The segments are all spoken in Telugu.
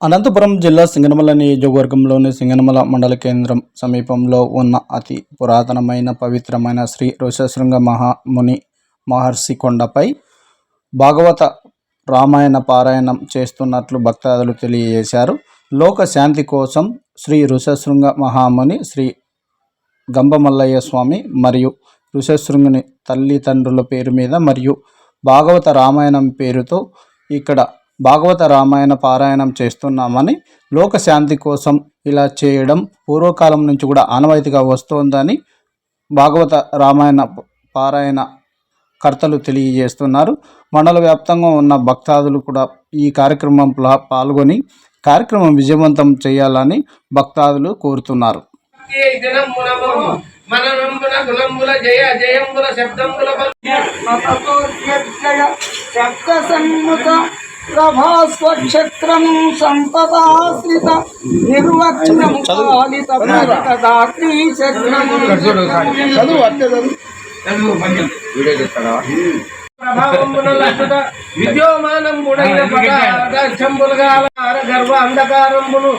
అనంతపురం జిల్లా సింగనమల నియోజకవర్గంలోని సింగనమల మండల కేంద్రం సమీపంలో ఉన్న అతి పురాతనమైన పవిత్రమైన శ్రీ ఋషశృంగ మహాముని మహర్షి కొండపై భాగవత రామాయణ పారాయణం చేస్తున్నట్లు భక్తాదులు తెలియజేశారు. లోక శాంతి కోసం శ్రీ ఋషశృంగ మహాముని శ్రీ గంబమల్లయ్య స్వామి మరియు ఋషశృంగుని తల్లిదండ్రుల పేరు మీద మరియు భాగవత రామాయణం పేరుతో ఇక్కడ భాగవత రామాయణ పారాయణం చేస్తున్నామని లోక శాంతి కోసం ఇలా చేయడం పూర్వకాలం నుంచి కూడా ఆనవాయితీగా వస్తోందని భాగవత రామాయణ పారాయణ కర్తలు తెలియజేస్తున్నారు. మండల వ్యాప్తంగా ఉన్న భక్తాదులు కూడా ఈ కార్యక్రమంలో పాల్గొని కార్యక్రమం విజయవంతం చేయాలని భక్తాదులు కోరుతున్నారు. ఈ దినమునము మననంబున గుణంబుల జయ జయంబుల శబ్దంబుల పలికి నతోర్యజయ శబ్దసన్ముఖ ప్రభాస్వక్షత్రము సంపదాశ్రిత నిర్వక్షణము పాలిత దాత్రీ చదువు. చదువు విద్యోమానంబుడైన అంధకారంబును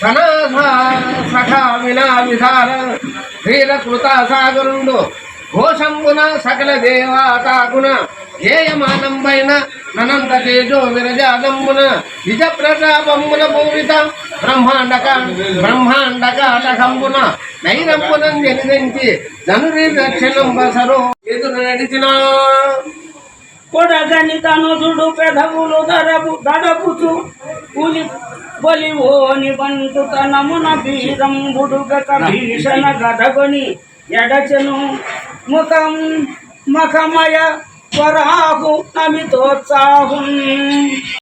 సనాథ సఖా వినా విధాన కృత సాగరుండు ఘోషంబున సకల దేవాతాగుణ ఏయమానంబైన అనంత తేజో విరజాదంబున నిజ ప్రతాపమ్మున పూరిత బ్రహ్మాండక బ్రహ్మాండకాటకంబున నైరంబునం జనిదంచి ధనురి దక్షిణం బసరు ఎదురు నడిచినా కొడగని తనుజుడు పెదవులు దరపు దడపుచు పులి ఓని బంటు తనమున బీరంబుడుగక భీషణ గదగొని ఎడచెను ముఖం మఖమయ 阿弥陀佛